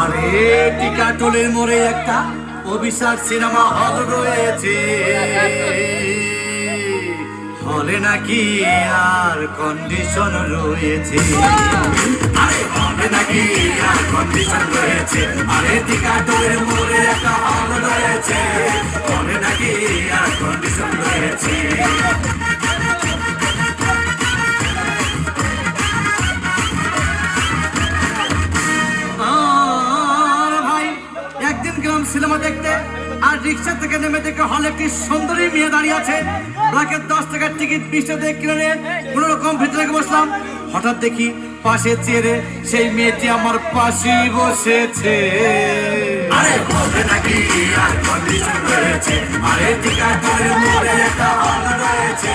আরে মোড়ে একটা অভিশাপ সিনেমা হল রয়েছে। হলে নাকি আর কন্ডিশন রয়েছে? আরে হলে নাকি আর কন্ডিশন রয়েছে? আরে টিকাটলের মোড়ে একটা হল রয়েছে। হলে নাকি আর কন্ডিশন রয়েছে? ভাই, একদিন গেলাম সিনেমা দেখতে। আর রিক্সা থেকে নেমে দেখে হলে একটি সুন্দরী মেয়ে দাঁড়িয়ে আছে। ব্ল্যাকের দশ টাকার টিকিট বিশ টাকা দিয়ে কিনে নিয়ে কোনো রকম ভিতরে বসলাম। হঠাৎ দেখি পাশে চেয়ারে সেই মেয়েটি আমার পাশে বসেছে। আরে বলবে নাকি, আর কন্ডিশন রয়েছে। আরে টিকাটের মরে একটা রয়েছে।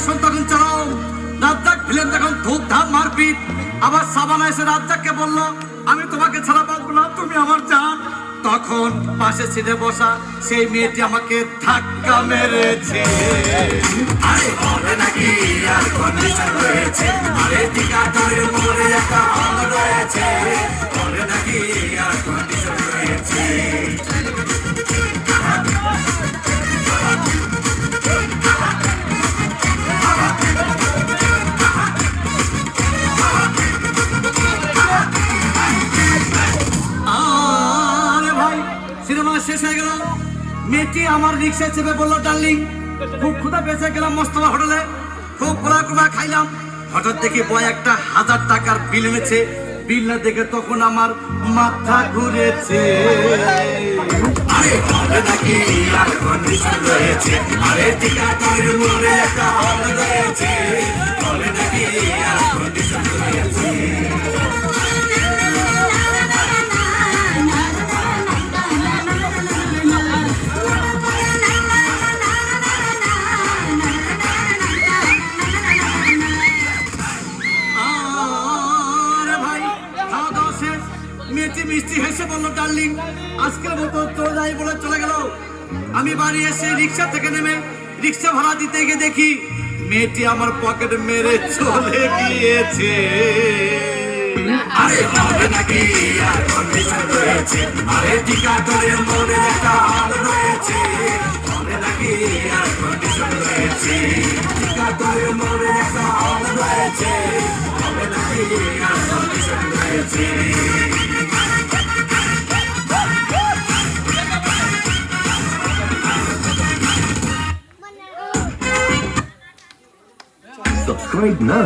অ্যাকশন তখন চালাও রাজ্জাক ফিল্ম তখন ধূপ ধাপ মারপিট, আবার সাবানা এসে রাজ্জাককে বলল, আমি তোমাকে ছাড়া বাঁচবো না, তুমি আমার জান। তখন পাশে সিটে বসা সেই মেয়েটি আমাকে ধাক্কা মেরেছে। আরে হবে নাকি? আর কন্ডিশন রয়েছে আরে টিকা মোড়ে একটা হল রয়েছে। শেষ হয়ে গেল। মেয়েটি আমার রিক্সায় চেপে বলল, ডার্লিং, খুব ক্ষুধা বেঁচে গেলাম মস্তবা হোটেলে। খুব পোড়া কুমা খাইলাম। হঠাৎ দেখি বয় একটা হাজার টাকার বিল এনেছে। বিল না দেখে তখন আমার মাথা ঘুরেছে। আরে নাকি আর মোড়ে একটা মিষ্টি হেসে বলল ডার্লিং আজকের মতো চলে যাই বলে চলে গেল। আমি বাড়ি এসে রিক্সা থেকে নেমে রিক্সা ভাড়া দিতে গিয়ে দেখি, মেয়েটি আমার পকেট মেরে চলে গিয়েছে। আরে হবে নাকি? আর কন্ডিশন রয়েছে আরে টিকা করে মনে একটা হাল রয়েছে। হবে নাকি? আর কন্ডিশন রয়েছে টিকা করে মনে একটা হাল রয়েছে। হবে নাকি? আর কন্ডিশন রয়েছে right now.